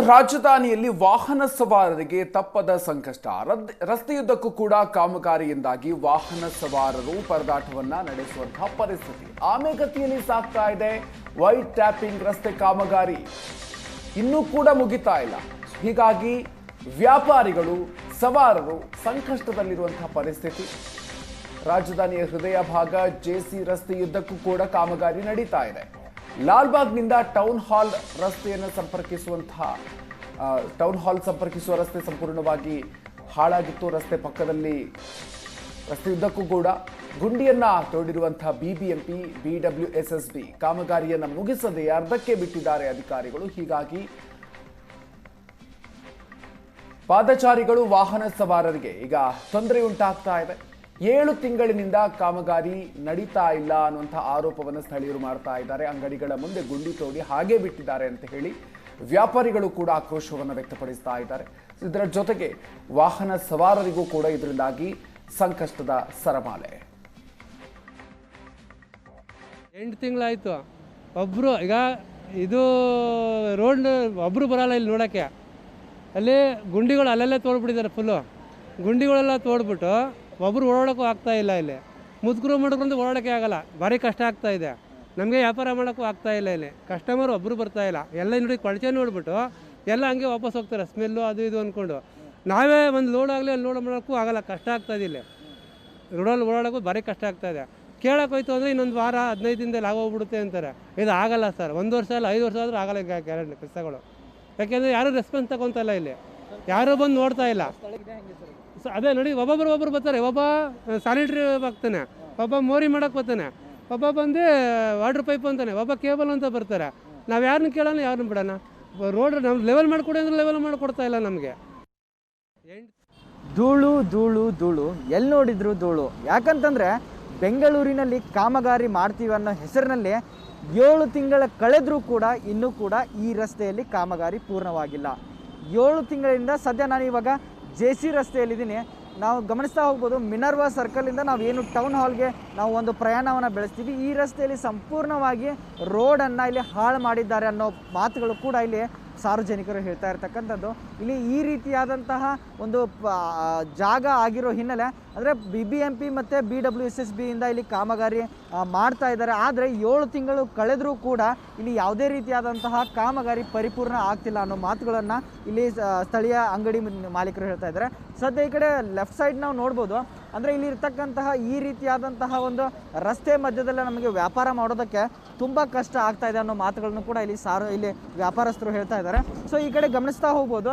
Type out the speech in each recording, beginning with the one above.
ರಾಜಧಾನಿಯಲ್ಲಿ ವಾಹನ ಸವಾರರಿಗೆ ತಪ್ಪದ ಸಂಕಷ್ಟ. ರಸ್ತೆಯುದ್ದಕ್ಕೂ ಕೂಡ ಕಾಮಗಾರಿಯಿಂದಾಗಿ ವಾಹನ ಸವಾರರು ಪರದಾಟವನ್ನ ನಡೆಸುವಂತಹ ಪರಿಸ್ಥಿತಿ. ಆಮೆಗತಿಯಲ್ಲಿ ಸಾಗ್ತಾ ಇದೆ. ವೈಟ್ ಟ್ಯಾಪಿಂಗ್ ರಸ್ತೆ ಕಾಮಗಾರಿ. ಇನ್ನೂ ಕೂಡ ಮುಗಿತಾ ಇಲ್ಲ. ಹೀಗಾಗಿ ವ್ಯಾಪಾರಿಗಳು, ಸವಾರರು ಸಂಕಷ್ಟದಲ್ಲಿರುವಂತಹ ಪರಿಸ್ಥಿತಿ. ರಾಜಧಾನಿಯ ಹೃದಯ ಭಾಗ ಜೆಸಿ ರಸ್ತೆಯುದ್ದಕ್ಕೂ ಕೂಡ ಕಾಮಗಾರಿ ನಡೀತಾ ಇದೆ. ಲಾಲ್ಬಾಗ್ನಿಂದ ಟೌನ್ ಹಾಲ್ ರಸ್ತೆಯನ್ನು ಸಂಪರ್ಕಿಸುವಂತಹ ಟೌನ್ ಹಾಲ್ ಸಂಪರ್ಕಿಸುವ ರಸ್ತೆ ಸಂಪೂರ್ಣವಾಗಿ ಹಾಳಾಗಿತ್ತು. ರಸ್ತೆ ಪಕ್ಕದಲ್ಲಿ ರಸ್ತೆಯುದ್ದಕ್ಕೂ ಕೂಡ ಗುಂಡಿಯನ್ನ ತೋಡಿರುವಂತಹ BBMP BW S S B ಕಾಮಗಾರಿಯನ್ನು ಮುಗಿಸದೆ ಅರ್ಧಕ್ಕೆ ಬಿಟ್ಟಿದ್ದಾರೆ ಅಧಿಕಾರಿಗಳು. ಹೀಗಾಗಿ ಪಾದಚಾರಿಗಳು ವಾಹನ ಸವಾರರಿಗೆ ಈಗ ತೊಂದರೆ ಉಂಟಾಗ್ತಾ ಇದೆ. ಏಳು ತಿಂಗಳಿನಿಂದ ಕಾಮಗಾರಿ ನಡೀತಾ ಇಲ್ಲ ಅನ್ನುವಂಥ ಆರೋಪವನ್ನು ಸ್ಥಳೀಯರು ಮಾಡ್ತಾ ಇದ್ದಾರೆ. ಅಂಗಡಿಗಳ ಮುಂದೆ ಗುಂಡಿ ತೋಡಿ ಹಾಗೆ ಬಿಟ್ಟಿದ್ದಾರೆ ಅಂತ ಹೇಳಿ ವ್ಯಾಪಾರಿಗಳು ಕೂಡ ಆಕ್ರೋಶವನ್ನು ವ್ಯಕ್ತಪಡಿಸ್ತಾ ಇದ್ದಾರೆ. ಇದರ ಜೊತೆಗೆ ವಾಹನ ಸವಾರರಿಗೂ ಕೂಡ ಇದರಿಂದಾಗಿ ಸಂಕಷ್ಟದ ಸರಮಾಲೆ. ಎಂಟು ತಿಂಗಳಾಯಿತು. ಒಬ್ಬರು ಈಗ ಇದು ರೋಡ್ ಒಬ್ಬರು ಬರಲ್ಲ ಇಲ್ಲಿ ನೋಡೋಕ್ಕೆ. ಅಲ್ಲಿ ಗುಂಡಿಗಳು ಅಲ್ಲೆಲ್ಲೇ ತೋಡ್ಬಿಟ್ಟಿದ್ದಾರೆ ಫುಲ್ಲು ಗುಂಡಿಗಳೆಲ್ಲ ತೋಡ್ಬಿಟ್ಟು ಒಬ್ಬರು ಓಡಾಡೋಕ್ಕೂ ಆಗ್ತಾ ಇಲ್ಲ ಇಲ್ಲಿ. ಮುದುಕರು ಮಾಡ್ಕೊಂಡು ಓಡಾಡೋಕ್ಕೆ ಆಗಲ್ಲ. ಭಾರಿ ಕಷ್ಟ ಆಗ್ತಾ ಇದೆ. ನಮಗೆ ವ್ಯಾಪಾರ ಮಾಡೋಕ್ಕೂ ಆಗ್ತಾ ಇಲ್ಲ ಇಲ್ಲಿ. ಕಸ್ಟಮರ್ ಒಬ್ಬರು ಬರ್ತಾ ಇಲ್ಲ. ಎಲ್ಲ ನೋಡಿ ಕೊಳಚೆ ನೋಡಿಬಿಟ್ಟು ಎಲ್ಲ ಹಂಗೆ ವಾಪಸ್ ಹೋಗ್ತಾರೆ. ಸ್ಮೆಲ್ಲು ಅದು ಇದು ಅಂದ್ಕೊಂಡು ನಾವೇ ಒಂದು ಲೋಡ್ ಆಗಲಿ, ಅಲ್ಲಿ ಲೋಡ್ ಮಾಡೋಕ್ಕೂ ಆಗಲ್ಲ. ಕಷ್ಟ ಆಗ್ತಾಯಿದೆ ಇಲ್ಲಿ. ರೋಡಲ್ಲಿ ಓಡಾಡೋಕ್ಕೂ ಭಾರಿ ಕಷ್ಟ ಆಗ್ತಾ ಇದೆ. ಕೇಳಕ್ಕೆ ಹೋಯ್ತು ಅಂದರೆ ಇನ್ನೊಂದು ವಾರ, ಹದಿನೈದು ದಿನದಲ್ಲಿ ಆಗೋಗ್ಬಿಡುತ್ತೆ ಅಂತಾರೆ. ಇದು ಆಗಲ್ಲ ಸರ್. ಒಂದು ವರ್ಷ ಅಲ್ಲ, ಐದು ವರ್ಷ ಆದರೂ ಆಗಲ್ಲ ಗ್ಯಾರಂಟಿ ಕೆಲಸಗಳು. ಯಾಕೆಂದರೆ ಯಾರೂ ರೆಸ್ಪಾನ್ಸ್ ತಗೊತಾ ಇಲ್ಲ. ಯಾರೂ ಬಂದು ನೋಡ್ತಾ ಇಲ್ಲ. ಅದೇ ನೋಡಿ, ಒಬ್ಬೊಬ್ರು ಒಬ್ಬರು ಬರ್ತಾರೆ. ಒಬ್ಬ ಸ್ಯಾನಿಟ್ರಿ ಬರ್ತಾನೆ ಒಬ್ಬ ಮೋರಿ ಮಾಡೋಕೆ ಬರ್ತಾನೆ. ಒಬ್ಬ ಬಂದು ವಾಟ್ರ್ ಪೈಪ್ ಅಂತಾನೆ. ಒಬ್ಬ ಕೇಬಲ್ ಅಂತ ಬರ್ತಾರೆ. ನಾವು ಯಾರನ್ನ ಕೇಳೋಣ ಯಾರನ್ನ ಬಿಡೋಣ ರೋಡ್ ನಾವು ಲೆವೆಲ್ ಮಾಡಿಕೊಡಿ ಅಂದ್ರೆ ಲೆವೆಲ್ ಮಾಡಿಕೊಡ್ತಾ ಇಲ್ಲ ನಮಗೆ. ಧೂಳು ಧೂಳು ಧೂಳು. ಎಲ್ಲಿ ನೋಡಿದ್ರು ಧೂಳು? ಯಾಕಂತಂದರೆ ಬೆಂಗಳೂರಿನಲ್ಲಿ ಕಾಮಗಾರಿ ಮಾಡ್ತೀವಿ ಅನ್ನೋ ಹೆಸರಿನಲ್ಲಿ ಏಳು ತಿಂಗಳ ಕಳೆದರೂ ಕೂಡ, ಇನ್ನೂ ಕೂಡ ಈ ರಸ್ತೆಯಲ್ಲಿ ಕಾಮಗಾರಿ ಪೂರ್ಣವಾಗಿಲ್ಲ. ಏಳು ತಿಂಗಳಿಂದ ಸದ್ಯ ನಾನು ಇವಾಗ ಜೆ ಸಿ ರಸ್ತೆಯಲ್ಲಿದ್ದೀನಿ. ನಾವು ಗಮನಿಸ್ತಾ ಹೋಗ್ಬೋದು, ಮಿನರ್ವಾ ಸರ್ಕಲಿಂದ ನಾವು ಏನು ಟೌನ್ ಹಾಲ್ಗೆ ನಾವು ಒಂದು ಪ್ರಯಾಣವನ್ನು ಬೆಳೆಸ್ತೀವಿ. ಈ ರಸ್ತೆಯಲ್ಲಿ ಸಂಪೂರ್ಣವಾಗಿ ರೋಡನ್ನು ಇಲ್ಲಿ ಹಾಳು ಮಾಡಿದ್ದಾರೆ ಅನ್ನೋ ಮಾತುಗಳು ಕೂಡ ಇಲ್ಲಿ ಸಾರ್ವಜನಿಕರು ಹೇಳ್ತಾ ಇರ್ತಕ್ಕಂಥದ್ದು. ಇಲ್ಲಿ ಈ ರೀತಿಯಾದಂತಹ ಒಂದು ಜಾಗ ಆಗಿರೋ ಹಿನ್ನೆಲೆ, ಅಂದರೆ ಬಿ ಬಿ ಎಂ ಪಿ ಮತ್ತು ಬಿ ಡಬ್ಲ್ಯೂ ಎಸ್ ಎಸ್ ಬಿಯಿಂದ ಇಲ್ಲಿ ಕಾಮಗಾರಿ ಮಾಡ್ತಾ ಇದ್ದಾರೆ. ಆದರೆ ಏಳು ತಿಂಗಳು ಕಳೆದರೂ ಕೂಡ ಇಲ್ಲಿ ಯಾವುದೇ ರೀತಿಯಾದಂತಹ ಕಾಮಗಾರಿ ಪರಿಪೂರ್ಣ ಆಗ್ತಿಲ್ಲ ಅನ್ನೋ ಮಾತುಗಳನ್ನು ಇಲ್ಲಿ ಸ್ಥಳೀಯ ಅಂಗಡಿ ಮಾಲೀಕರು ಹೇಳ್ತಾ ಇದ್ದಾರೆ. ಸದ್ಯ ಈ ಕಡೆ ಲೆಫ್ಟ್ ಸೈಡ್ ನಾವು ನೋಡ್ಬೋದು. ಅಂದರೆ ಇಲ್ಲಿ ಇರ್ತಕ್ಕಂತಹ ಈ ರೀತಿಯಾದಂತಹ ಒಂದು ರಸ್ತೆ ಮಧ್ಯದಲ್ಲೇ ನಮಗೆ ವ್ಯಾಪಾರ ಮಾಡೋದಕ್ಕೆ ತುಂಬ ಕಷ್ಟ ಆಗ್ತಾ ಇದೆ ಅನ್ನೋ ಮಾತುಗಳನ್ನು ಕೂಡ ಇಲ್ಲಿ ಸಾರು, ಇಲ್ಲಿ ವ್ಯಾಪಾರಸ್ಥರು ಹೇಳ್ತಾ ಇದ್ದಾರೆ. ಸೊ ಈ ಕಡೆ ಗಮನಿಸ್ತಾ ಹೋಗ್ಬೋದು.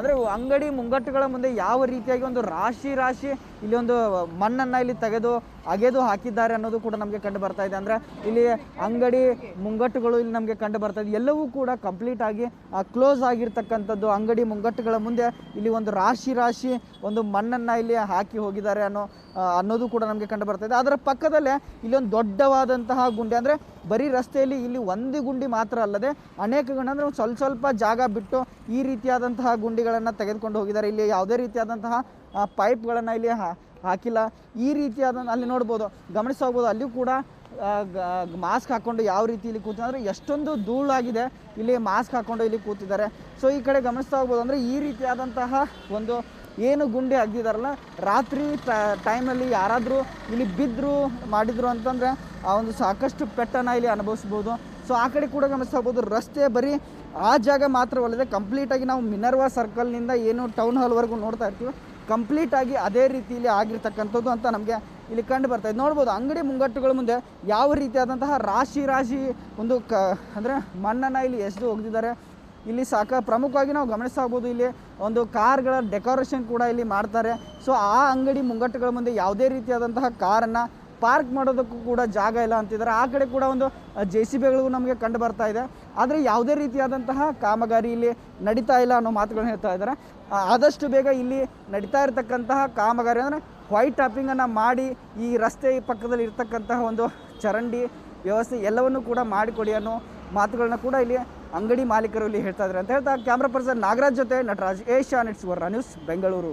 ಅಂದರೆ ಅಂಗಡಿ ಮುಂಗಟ್ಟುಗಳ ಮುಂದೆ ಯಾವ ರೀತಿಯಾಗಿ ಒಂದು ರಾಶಿ ರಾಶಿ ಇಲ್ಲಿ ಒಂದು ಮಣ್ಣನ್ನು ಇಲ್ಲಿ ತೆಗೆದು ಅಗೆದು ಹಾಕಿದ್ದಾರೆ ಅನ್ನೋದು ಕೂಡ ನಮಗೆ ಕಂಡು ಬರ್ತಾ ಇದೆ. ಅಂದರೆ ಇಲ್ಲಿ ಅಂಗಡಿ ಮುಂಗಟ್ಟುಗಳು ಇಲ್ಲಿ ನಮಗೆ ಕಂಡು ಬರ್ತಾ ಇದೆ. ಎಲ್ಲವೂ ಕೂಡ ಕಂಪ್ಲೀಟ್ ಆಗಿ ಕ್ಲೋಸ್ ಆಗಿರ್ತಕ್ಕಂಥದ್ದು ಅಂಗಡಿ ಮುಂಗಟ್ಟುಗಳ ಮುಂದೆ ಇಲ್ಲಿ ಒಂದು ರಾಶಿ ರಾಶಿ ಒಂದು ಮಣ್ಣನ್ನು ಇಲ್ಲಿ ಹಾಕಿ ಹೋಗಿದ್ದಾರೆ ಅನ್ನೋ ಅನ್ನೋದು ಕೂಡ ನಮಗೆ ಕಂಡು ಬರ್ತಾ ಇದೆ. ಅದರ ಪಕ್ಕದಲ್ಲೇ ಇಲ್ಲೊಂದು ದೊಡ್ಡವಾದಂತಹ ಗುಂಡಿ, ಅಂದರೆ ಬರೀ ರಸ್ತೆಯಲ್ಲಿ ಇಲ್ಲಿ ಒಂದು ಗುಂಡಿ ಮಾತ್ರ ಅಲ್ಲದೆ ಅನೇಕ ಗುಂಡಿ, ಅಂದರೆ ಸ್ವಲ್ಪ ಸ್ವಲ್ಪ ಜಾಗ ಬಿಟ್ಟು ಈ ರೀತಿಯಾದಂತಹ ಗುಂಡಿಗಳನ್ನು ತೆಗೆದುಕೊಂಡು ಹೋಗಿದ್ದಾರೆ. ಇಲ್ಲಿ ಯಾವುದೇ ರೀತಿಯಾದಂತಹ ಪೈಪ್ಗಳನ್ನು ಇಲ್ಲಿ ಹಾಕಿಲ್ಲ. ಈ ರೀತಿಯಾದ ಅಲ್ಲಿ ನೋಡ್ಬೋದು, ಗಮನಿಸ್ತಾ ಹೋಗ್ಬೋದು, ಅಲ್ಲಿಯೂ ಕೂಡ ಮಾಸ್ಕ್ ಹಾಕ್ಕೊಂಡು ಯಾವ ರೀತಿ ಇಲ್ಲಿ ಕೂತಿದ್ದಾರೆ ಎಷ್ಟೊಂದು ಧೂಳಾಗಿದೆ ಇಲ್ಲಿ ಮಾಸ್ಕ್ ಹಾಕ್ಕೊಂಡು ಇಲ್ಲಿ ಕೂತಿದ್ದಾರೆ. ಸೊ ಈ ಕಡೆ ಗಮನಿಸ್ತಾ ಹೋಗ್ಬೋದು ಅಂದರೆ ಈ ರೀತಿಯಾದಂತಹ ಒಂದು ಏನು ಗುಂಡಿ ಅಗ್ದಿದಾರಲ್ಲ ರಾತ್ರಿ ಟೈಮಲ್ಲಿ ಯಾರಾದರೂ ಇಲ್ಲಿ ಬಿದ್ದರು ಮಾಡಿದರು ಅಂತಂದರೆ ಆ ಒಂದು ಸಾಕಷ್ಟು ಪೆಟ್ಟನ್ನು ಇಲ್ಲಿ ಅನುಭವಿಸ್ಬೋದು. ಸೊ ಆ ಕಡೆ ಕೂಡ ಗಮನಿಸಬಹುದು, ರಸ್ತೆ ಬರೀ ಆ ಜಾಗ ಮಾತ್ರವಲ್ಲದೆ ಕಂಪ್ಲೀಟಾಗಿ ನಾವು ಮಿನರ್ವಾ ಸರ್ಕಲ್ನಿಂದ ಏನು ಟೌನ್ ಹಾಲ್ವರೆಗೂ ನೋಡ್ತಾ ಇರ್ತೀವಿ ಕಂಪ್ಲೀಟಾಗಿ ಅದೇ ರೀತಿಯಲ್ಲಿ ಆಗಿರ್ತಕ್ಕಂಥದ್ದು ಅಂತ ನಮಗೆ ಇಲ್ಲಿ ಕಂಡು ಬರ್ತಾ ಇದೆ. ನೋಡ್ಬೋದು, ಅಂಗಡಿ ಮುಂಗಟ್ಟುಗಳ ಮುಂದೆ ಯಾವ ರೀತಿಯಾದಂತಹ ರಾಶಿ ರಾಶಿ ಒಂದು ಕ, ಅಂದರೆ ಮಣ್ಣನ್ನು ಇಲ್ಲಿ ಎಸೆದು ಒಗ್ದಿದ್ದಾರೆ. ಇಲ್ಲಿ ಸಾಕ, ಪ್ರಮುಖವಾಗಿ ನಾವು ಗಮನಿಸಬಹುದು ಇಲ್ಲಿ ಒಂದು ಕಾರ್ಗಳ ಡೆಕೋರೇಷನ್ ಕೂಡ ಇಲ್ಲಿ ಮಾಡ್ತಾರೆ. ಸೊ ಆ ಅಂಗಡಿ ಮುಂಗಟ್ಟುಗಳ ಮುಂದೆ ಯಾವುದೇ ರೀತಿಯಾದಂತಹ ಕಾರನ್ನು ಪಾರ್ಕ್ ಮಾಡೋದಕ್ಕೂ ಕೂಡ ಜಾಗ ಇಲ್ಲ ಅಂತಿದ್ದಾರೆ. ಆ ಕಡೆ ಕೂಡ ಒಂದು ಜೆ ಸಿ ಬಿಗಳು ನಮಗೆ ಕಂಡು ಬರ್ತಾ ಇದೆ. ಆದರೆ ಯಾವುದೇ ರೀತಿಯಾದಂತಹ ಕಾಮಗಾರಿ ಇಲ್ಲಿ ನಡೀತಾ ಇಲ್ಲ ಅನ್ನೋ ಮಾತುಗಳನ್ನ ಹೇಳ್ತಾ ಇದ್ದಾರೆ. ಆದಷ್ಟು ಬೇಗ ಇಲ್ಲಿ ನಡೀತಾ ಇರತಕ್ಕಂತಹ ಕಾಮಗಾರಿ ಅಂದರೆ ವೈಟ್ ಟಾಪಿಂಗನ್ನು ಮಾಡಿ ಈ ರಸ್ತೆ ಪಕ್ಕದಲ್ಲಿ ಇರ್ತಕ್ಕಂತಹ ಒಂದು ಚರಂಡಿ ವ್ಯವಸ್ಥೆ ಎಲ್ಲವನ್ನು ಕೂಡ ಮಾಡಿಕೊಡಿ ಅನ್ನೋ ಮಾತುಗಳನ್ನ ಕೂಡ ಇಲ್ಲಿ ಅಂಗಡಿ ಮಾಲೀಕರು ಇಲ್ಲಿ ಹೇಳ್ತಾ ಇದ್ದಾರೆ. ಅಂತ ಹೇಳ್ತಾ, ಕ್ಯಾಮ್ರಾ ಪರ್ಸನ್ ನಾಗರಾಜ್ ಜೊತೆ ನಟರಾಜ್, ಏಷ್ಯಾ ನೆಟ್ಸ್ ವರ್ರ ನ್ಯೂಸ್, ಬೆಂಗಳೂರು.